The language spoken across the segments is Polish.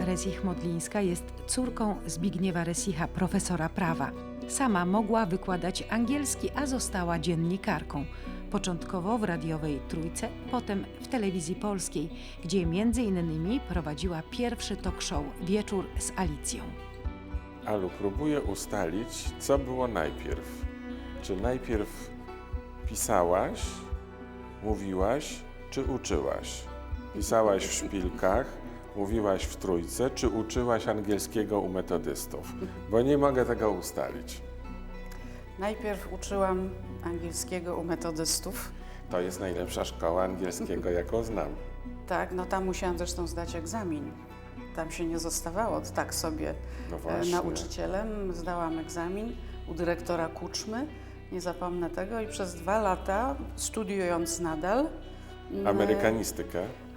Resich-Modlińska jest córką Zbigniewa Resicha, profesora prawa. Sama mogła wykładać angielski, a została dziennikarką. Początkowo w radiowej Trójce, potem w telewizji polskiej, gdzie między innymi prowadziła pierwszy talk show Wieczór z Alicją. Alu, próbuję ustalić, co było najpierw. Czy najpierw pisałaś, mówiłaś, czy uczyłaś? Pisałaś w szpilkach, mówiłaś w trójce, czy uczyłaś angielskiego u metodystów? Bo nie mogę tego ustalić. Najpierw uczyłam angielskiego u metodystów. To jest najlepsza szkoła angielskiego, jaką znam. Tak, no tam musiałam zresztą zdać egzamin. Tam się nie zostawało tak sobie No e, właśnie. nauczycielem. Zdałam egzamin u dyrektora Kuczmy. Nie zapomnę tego i przez dwa lata studiując nadal. m,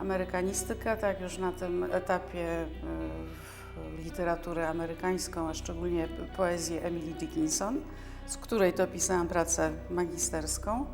Amerykanistykę. Tak już na tym etapie w- literaturę amerykańską, a szczególnie poezję Emily Dickinson, z której to pisałam pracę magisterską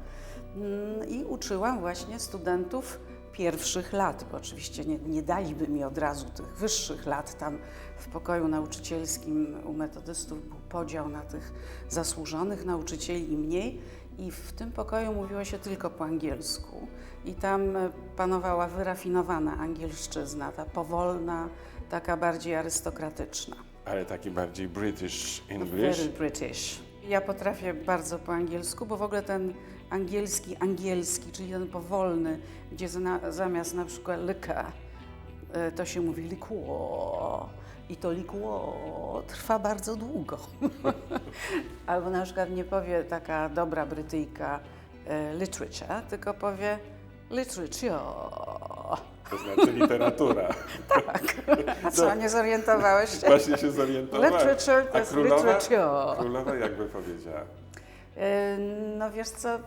Mm, i uczyłam właśnie studentów pierwszych lat, bo oczywiście nie, nie daliby mi od razu tych wyższych lat. Tam w pokoju nauczycielskim u metodystów był podział na tych zasłużonych nauczycieli i mniej i w tym pokoju mówiło się tylko po angielsku. I tam e, panowała wyrafinowana angielszczyzna, ta powolna, taka bardziej arystokratyczna. Ale taki bardziej British English. Very British. Ja potrafię bardzo po angielsku, bo w ogóle ten angielski, angielski, czyli ten powolny, gdzie zna, zamiast na przykład lyka, e, to się mówi likło. I to likło trwa bardzo długo. Albo na przykład nie powie taka dobra Brytyjka e, literature, tylko powie literature. To znaczy literatura. A co, nie zorientowałeś się? Właśnie się zorientowałem. Literature to jest królowa, literature. królowa jakby powiedziała. E, No wiesz co,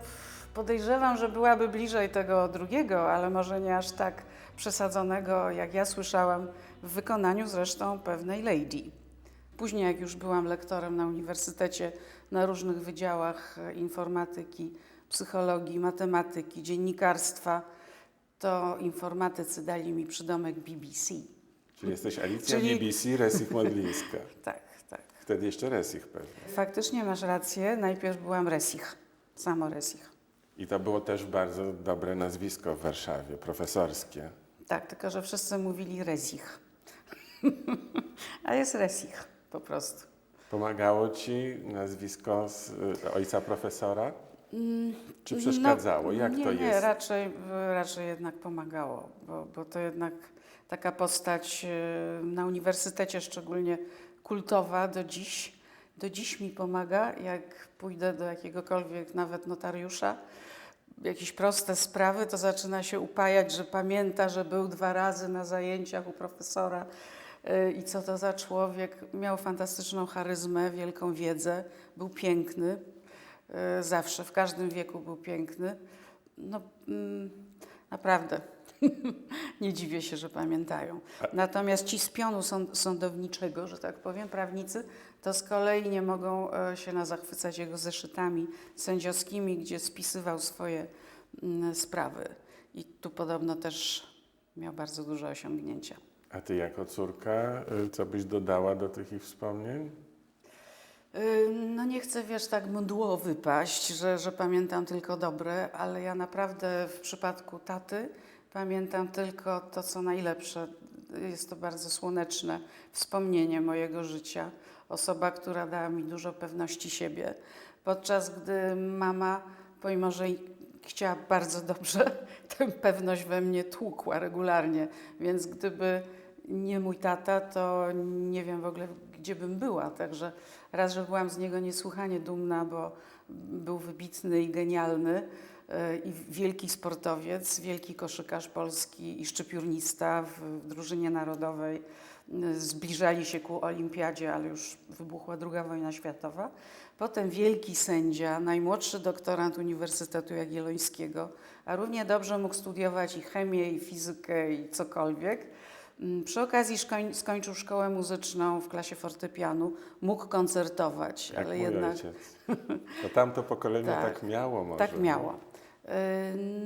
podejrzewam, że byłaby bliżej tego drugiego, ale może nie aż tak przesadzonego, jak ja słyszałam, w wykonaniu zresztą pewnej lady. Później, jak już byłam lektorem na uniwersytecie, na różnych wydziałach e, informatyki, psychologii, matematyki, dziennikarstwa, to informatycy dali mi przydomek BBC. Czyli jesteś Alicja Czyli- BBC, Resich Modlińska. Tak, tak. Wtedy jeszcze Resich pewnie. Faktycznie masz rację, najpierw byłam Resich, samo Resich. I to było też bardzo dobre nazwisko w Warszawie, profesorskie. Tak, tylko że wszyscy mówili Resich. A jest Resich po prostu. Pomagało ci nazwisko y, ojca profesora? Czy przeszkadzało? No, Jak nie, to nie, jest? Raczej, raczej jednak pomagało, bo, bo to jednak taka postać e, na uniwersytecie szczególnie kultowa do dziś, do dziś mi pomaga, jak pójdę do jakiegokolwiek nawet notariusza, jakieś proste sprawy, to zaczyna się upajać, że pamięta, że był dwa razy na zajęciach u profesora y, i co to za człowiek. Miał fantastyczną charyzmę, wielką wiedzę, był piękny, y, zawsze, w każdym wieku był piękny. No, mm, naprawdę. Nie dziwię się, że pamiętają. Natomiast ci z pionu sąd, sądowniczego, że tak powiem, prawnicy, to z kolei nie mogą e, się na zachwycać jego zeszytami sędziowskimi, gdzie spisywał swoje mm, sprawy. I tu podobno też miał bardzo duże osiągnięcia. A ty jako córka, y, co byś dodała do tych ich wspomnień? Y, No nie chcę, wiesz, tak mdło wypaść, że, że pamiętam tylko dobre, ale ja naprawdę w przypadku taty pamiętam tylko to, co najlepsze. Jest to bardzo słoneczne wspomnienie mojego życia. Osoba, która dała mi dużo pewności siebie, podczas gdy mama, pomimo że chciała bardzo dobrze, tę pewność we mnie tłukła regularnie. Więc gdyby nie mój tata, to nie wiem w ogóle, gdzie bym była. Także raz, że byłam z niego niesłychanie dumna, bo był wybitny i genialny i wielki sportowiec, wielki koszykarz polski i szczypiórnista w, drużynie narodowej. Zbliżali się ku olimpiadzie, ale już wybuchła II wojna światowa. Potem wielki sędzia, najmłodszy doktorant Uniwersytetu Jagiellońskiego, a równie dobrze mógł studiować i chemię, i fizykę, i cokolwiek. Mm, Przy okazji szkoń, skończył szkołę muzyczną w klasie fortepianu, mógł koncertować, Jak ale jednak ojciec. To tamto pokolenie tak, Tak. miało może. tak miało.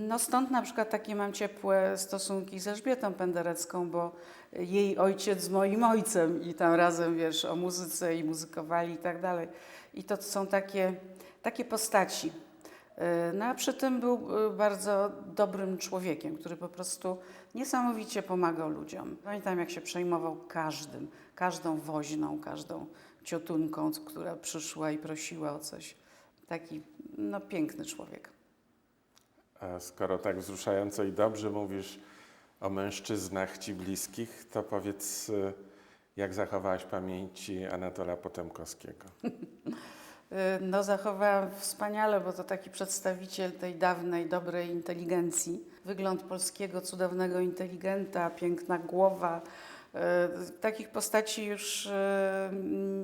No stąd na przykład takie mam ciepłe stosunki z Elżbietą Penderecką, bo jej ojciec z moim ojcem i tam razem, wiesz, o muzyce i muzykowali i tak dalej. I to są takie, takie postaci. No a przy tym był y, bardzo dobrym człowiekiem, który po prostu niesamowicie pomagał ludziom. Pamiętam, jak się przejmował każdym, każdą woźną, każdą ciotunką, która przyszła i prosiła o coś. Taki, no, piękny człowiek. A skoro tak wzruszająco i dobrze mówisz o mężczyznach ci bliskich, to powiedz, y, jak zachowałaś pamięci Anatola Potemkowskiego? Y, No, zachowałam wspaniale, bo to taki przedstawiciel tej dawnej, dobrej inteligencji. Wygląd polskiego cudownego inteligenta, piękna głowa. Y, Takich postaci już y,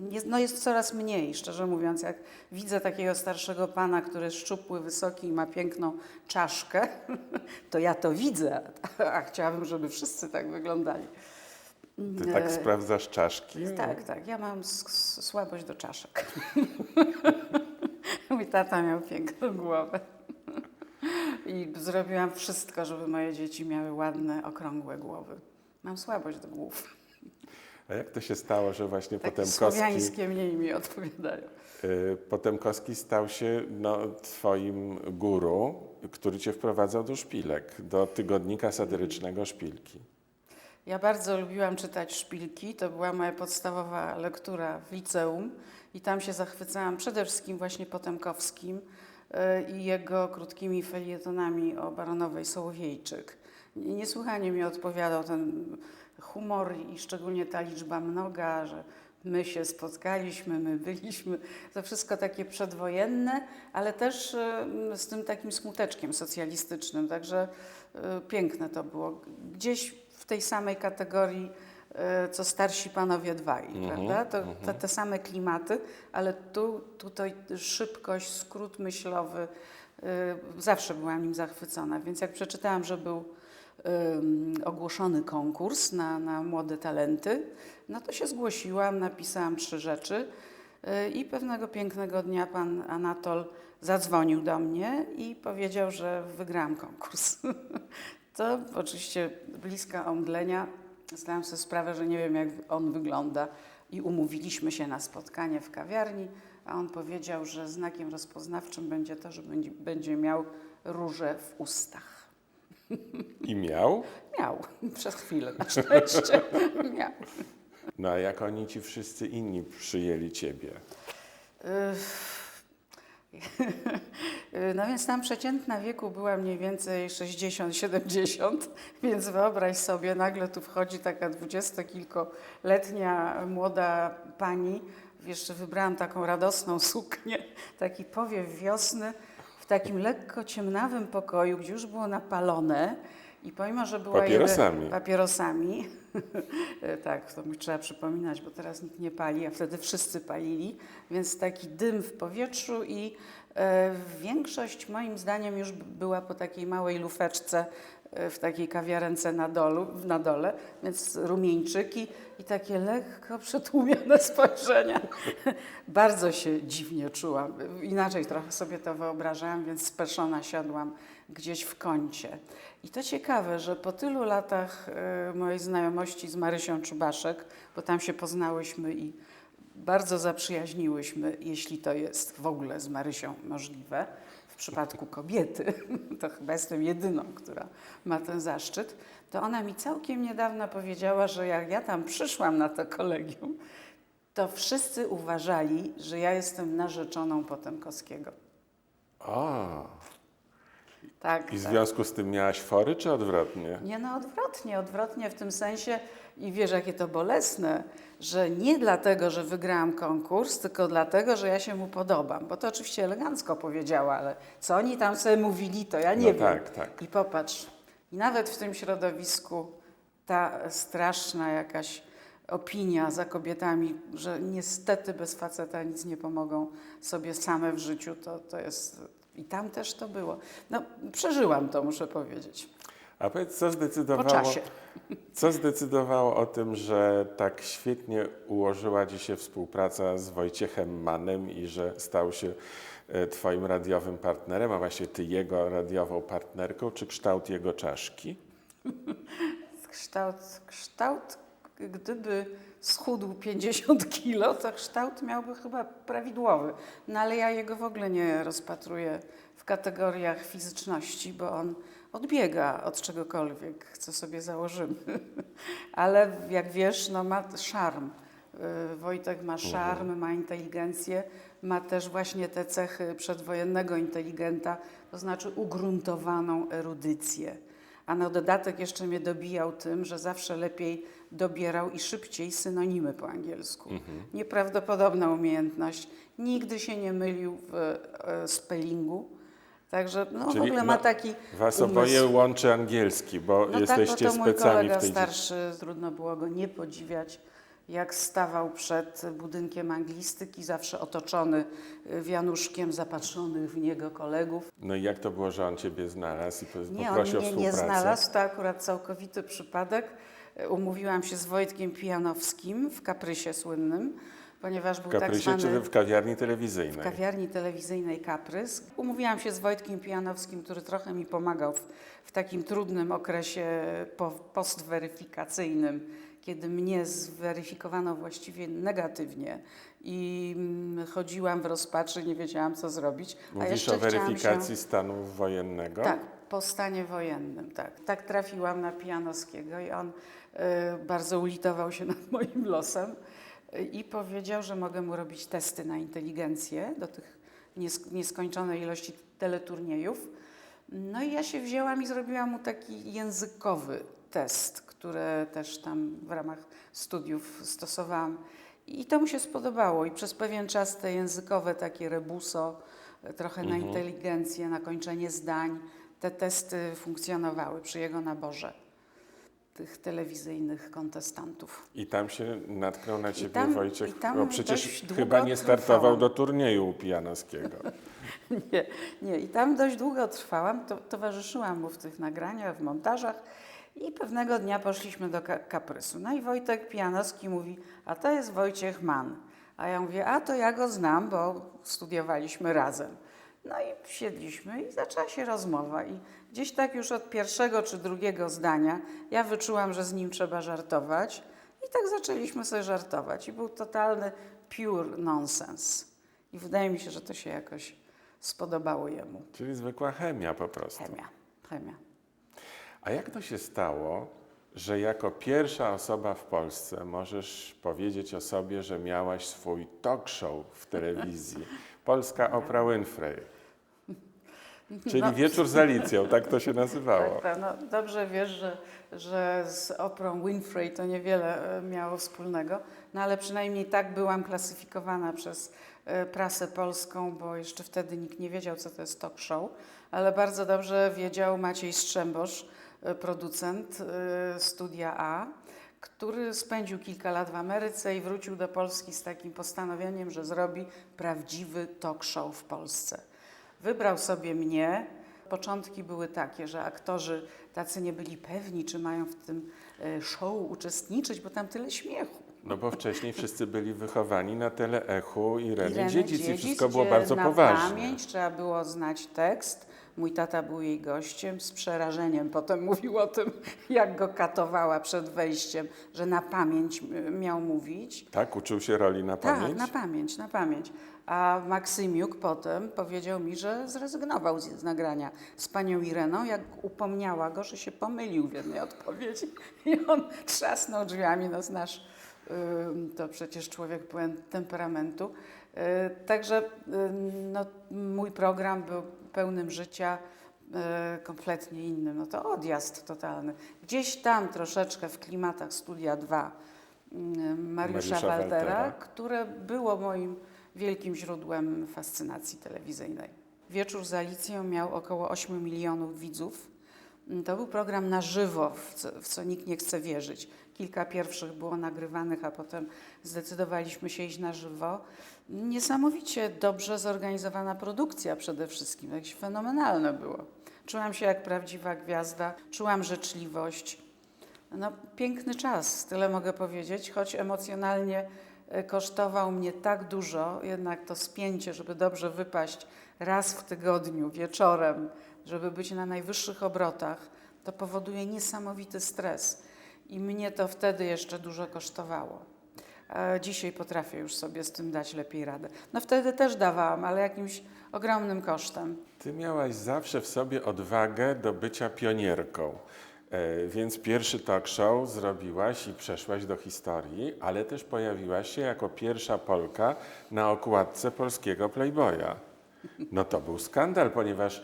jest, no jest coraz mniej, szczerze mówiąc. Jak widzę takiego starszego pana, który jest szczupły, wysoki i ma piękną czaszkę, to ja to widzę, a chciałabym, żeby wszyscy tak wyglądali. Ty tak E, sprawdzasz czaszki? tak, tak. Ja mam słabość do czaszek. Mój tata miał piękną głowę. I zrobiłam wszystko, żeby moje dzieci miały ładne, okrągłe głowy. Mam słabość do głów. A jak to się stało, że właśnie Takie Potemkowski, słowiańskie mniej mi odpowiadają. y, Potemkowski stał się no, twoim guru, który cię wprowadzał do szpilek, do tygodnika satyrycznego Szpilki. Ja bardzo lubiłam czytać szpilki. To była moja podstawowa lektura w liceum. I tam się zachwycałam przede wszystkim właśnie Potemkowskim y, i jego krótkimi felietonami o baronowej Sołowiejczyk. Niesłychanie mi odpowiadał ten humor i szczególnie ta liczba mnoga, że my się spotkaliśmy, my byliśmy. To wszystko takie przedwojenne, ale też y, z tym takim smuteczkiem socjalistycznym. Także y, piękne to było. Gdzieś tej samej kategorii, y, co starsi panowie dwaj, Mhm, prawda? To, to te same klimaty, ale tu, tutaj szybkość, skrót myślowy, y, zawsze byłam nim zachwycona. Więc jak przeczytałam, że był ym, ogłoszony konkurs na, na młode talenty, no to się zgłosiłam, napisałam trzy rzeczy y, i pewnego pięknego dnia pan Anatol zadzwonił do mnie i powiedział, że wygrałam konkurs. To oczywiście bliska omdlenia. Zdałam sobie sprawę, że nie wiem, jak on wygląda i umówiliśmy się na spotkanie w kawiarni, a on powiedział, że znakiem rozpoznawczym będzie to, że będzie, będzie miał róże w ustach. I miał? Miał, przez chwilę na szczęście. Miał. No a jak oni ci wszyscy inni przyjęli ciebie? No więc tam przeciętna wieku była mniej więcej 60-70, więc wyobraź sobie, nagle tu wchodzi taka dwudziestokilkoletnia młoda pani, jeszcze wybrałam taką radosną suknię, taki powiew wiosny w takim lekko ciemnawym pokoju, gdzie już było napalone i pomimo, że była Papierosami. Jeden, papierosami, tak, to mi trzeba przypominać, bo teraz nikt nie pali, a wtedy wszyscy palili, więc taki dym w powietrzu i większość moim zdaniem już była po takiej małej lufeczce e, w takiej kawiarence na, dolu, na dole, więc rumieńczyki i takie lekko przytłumione spojrzenia. Bardzo się dziwnie czułam. Inaczej trochę sobie to wyobrażałam, więc speszona siadłam gdzieś w kącie. I to ciekawe, że po tylu latach e, mojej znajomości z Marysią Czubaszek, bo tam się poznałyśmy i bardzo zaprzyjaźniłyśmy, jeśli to jest w ogóle z Marysią możliwe, w przypadku kobiety, to chyba jestem jedyną, która ma ten zaszczyt, to ona mi całkiem niedawno powiedziała, że jak ja tam przyszłam na to kolegium, to wszyscy uważali, że ja jestem narzeczoną Potemkowskiego. O, Tak, i w tak. związku z tym miałaś fory, czy odwrotnie? Nie, no odwrotnie, odwrotnie w tym sensie i wiesz, jakie to bolesne, że nie dlatego, że wygrałam konkurs, tylko dlatego, że ja się mu podobam. Bo to oczywiście elegancko powiedziała, ale co oni tam sobie mówili, to ja nie No wiem. tak, tak. I popatrz, i nawet w tym środowisku ta straszna jakaś opinia za kobietami, że niestety bez faceta nic nie pomogą sobie same w życiu, to, to jest... I tam też to było. No, przeżyłam to, muszę powiedzieć. A powiedz, co Po zdecydowało, czasie. Co zdecydowało o tym, że tak świetnie ułożyła Ci się współpraca z Wojciechem Manem i że stał się e, Twoim radiowym partnerem, a właśnie Ty jego radiową partnerką, czy kształt jego czaszki? Kształt, kształt, gdyby schudł 50 kilo, to kształt miałby chyba prawidłowy. No ale ja jego w ogóle nie rozpatruję w kategoriach fizyczności, bo on odbiega od czegokolwiek, co sobie założymy. Ale jak wiesz, no ma szarm. Y, Wojtek ma szarm, ma inteligencję, ma też właśnie te cechy przedwojennego inteligenta, to znaczy ugruntowaną erudycję. A na dodatek jeszcze mnie dobijał tym, że zawsze lepiej dobierał i szybciej synonimy po angielsku. Nieprawdopodobna umiejętność. Nigdy się nie mylił w e, spellingu. Także no, w Czyli ogóle no, ma taki Was umysł. oboje łączy angielski, bo No jesteście tak, bo to mój specami kolega w tej starszy, trudno było go nie podziwiać, jak stawał przed budynkiem anglistyki, zawsze otoczony y, wianuszkiem zapatrzonych w niego kolegów. No i jak to było, że on Ciebie znalazł i po- Nie, on poprosił o mnie nie znalazł, to akurat całkowity przypadek. Y, Umówiłam się z Wojtkiem Pijanowskim w Kaprysie słynnym, ponieważ był tak zwany... czy w kawiarni telewizyjnej? W kawiarni telewizyjnej Kaprys. Umówiłam się z Wojtkiem Pijanowskim, który trochę mi pomagał w, w takim trudnym okresie po, postweryfikacyjnym, kiedy mnie zweryfikowano właściwie negatywnie i mm, chodziłam w rozpaczy, nie wiedziałam co zrobić. a Mówisz jeszcze o weryfikacji stanu wojennego? Tak, po stanie wojennym, tak. Tak trafiłam na Pijanowskiego i on e, bardzo ulitował się nad moim losem i powiedział, że mogę mu robić testy na inteligencję do tych niesk- nieskończonej ilości teleturniejów. No i ja się wzięłam i zrobiłam mu taki językowy test, który też tam w ramach studiów stosowałam. I to mu się spodobało i przez pewien czas te językowe takie rebuso, trochę na inteligencję, na kończenie zdań, te testy funkcjonowały przy jego naborze tych telewizyjnych kontestantów. I tam się natknął na Ciebie tam- Wojciech, bo przecież chyba nie startował trwałam. do turnieju Pijanowskiego. Nie, nie. I tam dość długo trwałam, to, towarzyszyłam mu w tych nagraniach, w montażach i pewnego dnia poszliśmy do ka- kaprysu. No i Wojtek Pijanowski mówi, a to jest Wojciech Mann. A ja mówię, a to ja go znam, bo studiowaliśmy razem. No i siedliśmy i zaczęła się rozmowa i gdzieś tak już od pierwszego czy drugiego zdania ja wyczułam, że z nim trzeba żartować i tak zaczęliśmy sobie żartować i był totalny pure nonsense. I wydaje mi się, że to się jakoś spodobało jemu. Czyli zwykła chemia po prostu. Chemia, chemia. A jak to się stało, że jako pierwsza osoba w Polsce możesz powiedzieć o sobie, że miałaś swój talk show w telewizji? Polska Oprah Winfrey. Czyli No. wieczór z Alicją, tak to się nazywało. Tak, no, dobrze wiesz, że, że z Oprą Winfrey to niewiele e, miało wspólnego, no ale przynajmniej tak byłam klasyfikowana przez e, prasę polską, bo jeszcze wtedy nikt nie wiedział, co to jest talk show, ale bardzo dobrze wiedział Maciej Strzembosz, e, producent Studia A, który spędził kilka lat w Ameryce i wrócił do Polski z takim postanowieniem, że zrobi prawdziwy talk show w Polsce. Wybrał sobie mnie. Początki były takie, że aktorzy tacy nie byli pewni, czy mają w tym e, show uczestniczyć, bo tam tyle śmiechu. No bo wcześniej wszyscy byli wychowani na teleechu Ireny, Ireny Dziedzic i Dziedzic, wszystko było bardzo na poważne. pamięć trzeba było znać tekst. Mój tata był jej gościem, z przerażeniem potem mówił o tym, jak go katowała przed wejściem, że na pamięć miał mówić. Tak, uczył się roli na pamięć? Tak, na pamięć, na pamięć. A Maksymiuk potem powiedział mi, że zrezygnował z, nagrania z panią Ireną, jak upomniała go, że się pomylił w jednej odpowiedzi. I on trzasnął drzwiami, no znasz, to przecież człowiek pełen temperamentu. Y, Także no, mój program był pełnym życia, y, kompletnie innym. No to odjazd totalny. Gdzieś tam troszeczkę w klimatach Studia 2 mm, Mariusza, Mariusza Waltera, które było moim wielkim źródłem fascynacji telewizyjnej. Wieczór z Alicją miał około 8 milionów widzów. To był program na żywo, w co, w co nikt nie chce wierzyć. Kilka pierwszych było nagrywanych, a potem zdecydowaliśmy się iść na żywo. Niesamowicie dobrze zorganizowana produkcja przede wszystkim, jakieś fenomenalne było. Czułam się jak prawdziwa gwiazda, czułam życzliwość. No, piękny czas, tyle mogę powiedzieć, choć emocjonalnie e, kosztował mnie tak dużo, jednak to spięcie, żeby dobrze wypaść raz w tygodniu wieczorem, żeby być na najwyższych obrotach, to powoduje niesamowity stres. I mnie to wtedy jeszcze dużo kosztowało. A dzisiaj potrafię już sobie z tym dać lepiej radę. No wtedy też dawałam, ale jakimś ogromnym kosztem. Ty miałaś zawsze w sobie odwagę do bycia pionierką. E, Więc pierwszy talk show zrobiłaś i przeszłaś do historii, ale też pojawiłaś się jako pierwsza Polka na okładce polskiego Playboya. No to był skandal, ponieważ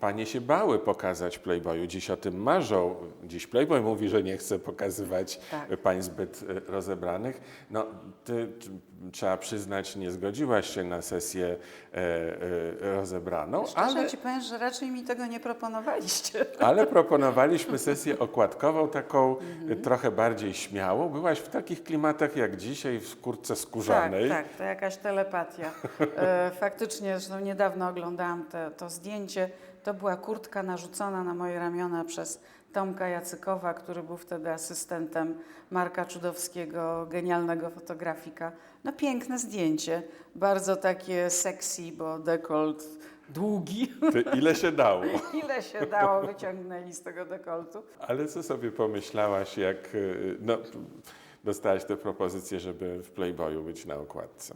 panie się bały pokazać Playboyu. Dziś o tym marzą. Dziś Playboy mówi, że nie chce pokazywać Tak. y, pań zbyt y, rozebranych. No, ty trzeba przyznać, nie zgodziłaś się na sesję e, e, rozebraną, Szczerze ale, ci powiem, że raczej mi tego nie proponowaliście. ale proponowaliśmy sesję okładkową, taką Mhm. y, trochę bardziej śmiałą. Byłaś w takich klimatach jak dzisiaj, w kurtce skórzanej. Tak, tak, to jakaś telepatia. E, faktycznie, zresztą niedawno oglądałam te, to zdjęcie. To była kurtka narzucona na moje ramiona przez Tomka Jacykowa, który był wtedy asystentem Marka Czudowskiego, genialnego fotografika. No piękne zdjęcie, bardzo takie sexy, bo dekolt długi. Ty, ile się dało? Ile się dało, wyciągnęli z tego dekoltu. Ale co sobie pomyślałaś, jak y, no, dostałaś tę propozycję, żeby w Playboyu być na okładce?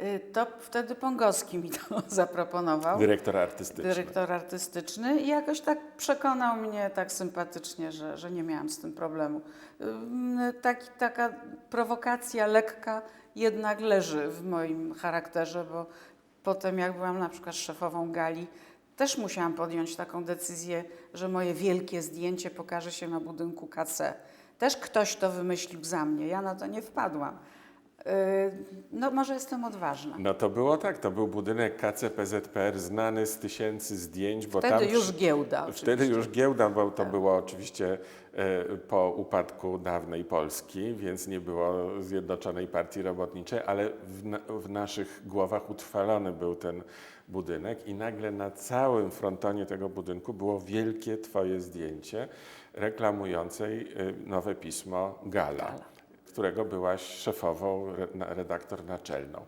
Y, To wtedy Pongowski mi to zaproponował. Dyrektor artystyczny. dyrektor artystyczny i jakoś tak przekonał mnie tak sympatycznie, że, że nie miałam z tym problemu. Ym, Taki, taka prowokacja lekka jednak leży w moim charakterze, bo potem jak byłam na przykład szefową gali, też musiałam podjąć taką decyzję, że moje wielkie zdjęcie pokaże się na budynku KC. Też ktoś to wymyślił za mnie, ja na to nie wpadłam. Yy, No może jestem odważna. No to było tak, to był budynek KCPZPR znany z tysięcy zdjęć, bo Wtedy tam już giełda Wtedy oczywiście. już giełda, bo to Tak. było oczywiście e, po upadku dawnej Polski, więc nie było Zjednoczonej Partii Robotniczej, ale w, na, w naszych głowach utrwalony był ten budynek i nagle na całym frontonie tego budynku było wielkie twoje zdjęcie reklamującej e, nowe pismo Gala, Gala. Którego byłaś szefową, redaktor naczelną.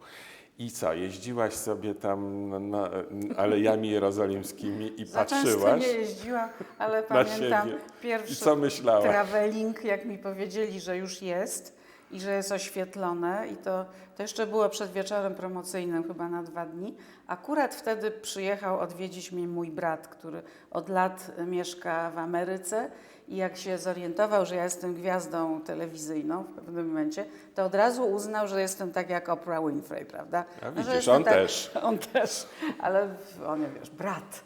I co, jeździłaś sobie tam na, alejami jerozolimskimi i Za patrzyłaś? nie jeździłam, ale pamiętam siebie. I pierwszy co myślałaś? traveling, jak mi powiedzieli, że już jest i że jest oświetlone i to, to jeszcze było przed wieczorem promocyjnym chyba na dwa dni. Akurat wtedy przyjechał odwiedzić mnie mój brat, który od lat mieszka w Ameryce i jak się zorientował, że ja jestem gwiazdą telewizyjną w pewnym momencie, to od razu uznał, że jestem tak jak Oprah Winfrey, prawda? A No, widzisz, on tak- też. On też, ale on, wiesz, brat.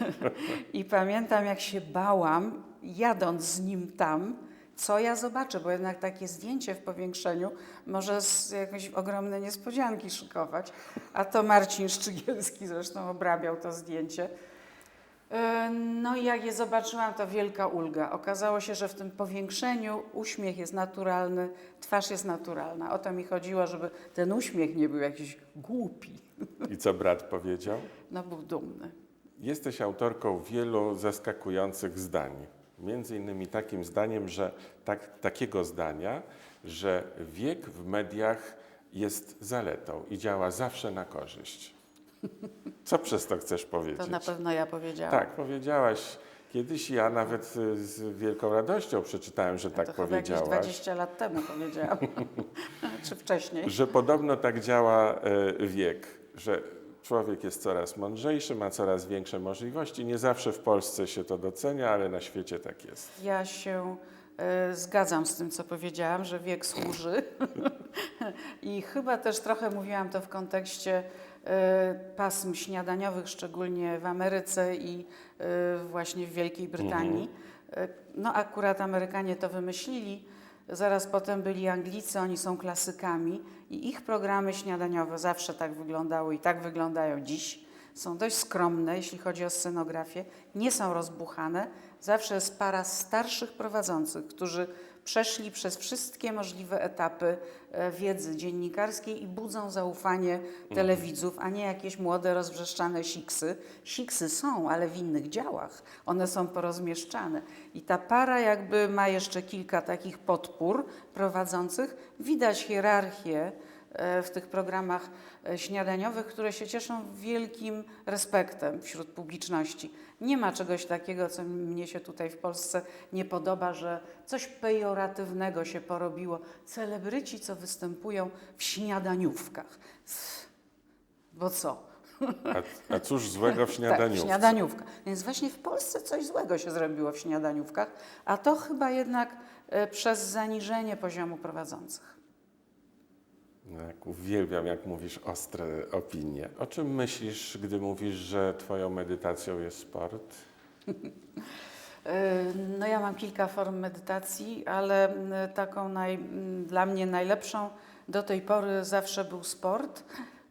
I pamiętam, jak się bałam, jadąc z nim tam, co ja zobaczę, bo jednak takie zdjęcie w powiększeniu może z jakiejś ogromnej niespodzianki szykować. A to Marcin Szczygielski zresztą obrabiał to zdjęcie. E, No i jak je zobaczyłam, to wielka ulga. Okazało się, że w tym powiększeniu uśmiech jest naturalny, twarz jest naturalna. O to mi chodziło, żeby ten uśmiech nie był jakiś głupi. I co brat powiedział? No był dumny. Jesteś autorką wielu zaskakujących zdań. Między innymi takim zdaniem, że tak, takiego zdania, że wiek w mediach jest zaletą i działa zawsze na korzyść. Co przez to chcesz powiedzieć? To na pewno ja powiedziałam. Tak, powiedziałaś kiedyś ja nawet y, z wielką radością przeczytałem, że tak to chyba powiedziałaś. 20 lat temu powiedziałam. Czy wcześniej. Że podobno tak działa e, wiek, że człowiek jest coraz mądrzejszy, ma coraz większe możliwości. Nie zawsze w Polsce się to docenia, ale na świecie tak jest. Ja się e, zgadzam z tym, co powiedziałam, że wiek służy. I chyba też trochę mówiłam to w kontekście pasm śniadaniowych, szczególnie w Ameryce i e, właśnie w Wielkiej Brytanii. E, No akurat Amerykanie to wymyślili. Zaraz potem byli Anglicy, oni są klasykami i ich programy śniadaniowe zawsze tak wyglądały i tak wyglądają dziś. Są dość skromne, jeśli chodzi o scenografię, nie są rozbuchane. Zawsze jest para starszych prowadzących, którzy przeszli przez wszystkie możliwe etapy e, wiedzy dziennikarskiej i budzą zaufanie telewidzów, a nie jakieś młode, rozwrzeszczane siksy. Siksy są, ale w innych działach. One są porozmieszczane. I ta para jakby ma jeszcze kilka takich podpór prowadzących. Widać hierarchię e, w tych programach e, śniadaniowych, które się cieszą wielkim respektem wśród publiczności. Nie ma czegoś takiego, co mnie się tutaj w Polsce nie podoba, że coś pejoratywnego się porobiło. Celebryci, co występują w śniadaniówkach. Bo co? A, a cóż złego w Tak, śniadaniówce? śniadaniówka. Więc właśnie w Polsce coś złego się zrobiło w śniadaniówkach, a to chyba jednak e, przez zaniżenie poziomu prowadzących. No, jak uwielbiam, jak mówisz ostre opinie. O czym myślisz, gdy mówisz, że twoją medytacją jest sport? E, No ja mam kilka form medytacji, ale m, taką naj, m, dla mnie najlepszą do tej pory zawsze był sport,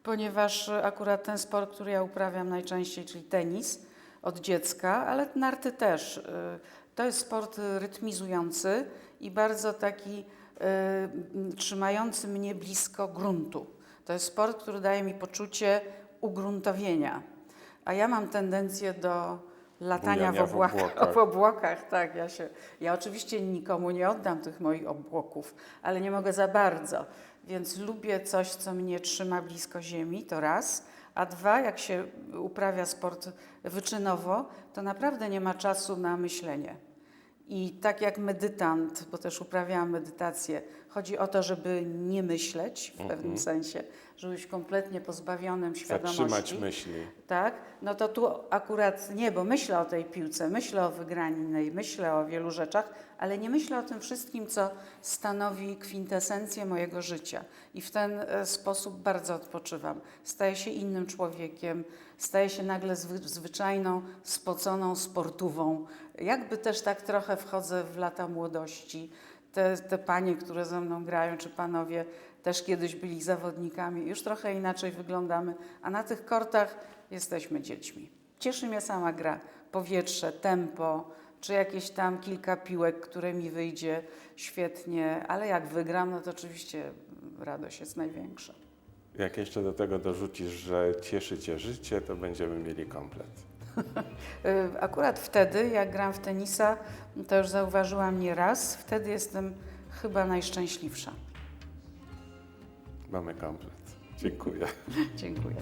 ponieważ akurat ten sport, który ja uprawiam najczęściej, czyli tenis od dziecka, ale narty też. e, To jest sport rytmizujący i bardzo taki trzymający mnie blisko gruntu. To jest sport, który daje mi poczucie ugruntowienia. A ja mam tendencję do latania w w obłokach. w obłokach, tak. Ja, się, ja oczywiście nikomu nie oddam tych moich obłoków, ale nie mogę za bardzo. Więc lubię coś, co mnie trzyma blisko ziemi, to raz. A dwa, jak się uprawia sport wyczynowo, to naprawdę nie ma czasu na myślenie. I tak jak medytant, bo też uprawiałam medytację, chodzi o to, żeby nie myśleć w pewnym sensie, żeby być kompletnie pozbawionym świadomości. Zatrzymać myśli. Tak? No to tu akurat nie, bo myślę o tej piłce, myślę o wygraninej, myślę o wielu rzeczach, ale nie myślę o tym wszystkim, co stanowi kwintesencję mojego życia. I w ten e, sposób bardzo odpoczywam. Staję się innym człowiekiem, staję się nagle zwy, zwyczajną, spoconą sportową. Jakby też tak trochę wchodzę w lata młodości. Te, te panie, które ze mną grają, czy panowie, też kiedyś byli zawodnikami, już trochę inaczej wyglądamy, a na tych kortach jesteśmy dziećmi. Cieszy mnie sama gra, powietrze, tempo, czy jakieś tam kilka piłek, które mi wyjdzie świetnie, ale jak wygram, no to oczywiście radość jest największa. Jak jeszcze do tego dorzucisz, że cieszy cię życie, to będziemy mieli komplet. Y, Akurat wtedy, jak gram w tenisa, to już zauważyłam nie raz, wtedy jestem chyba najszczęśliwsza. Mamy komplet. Dziękuję. Dziękuję.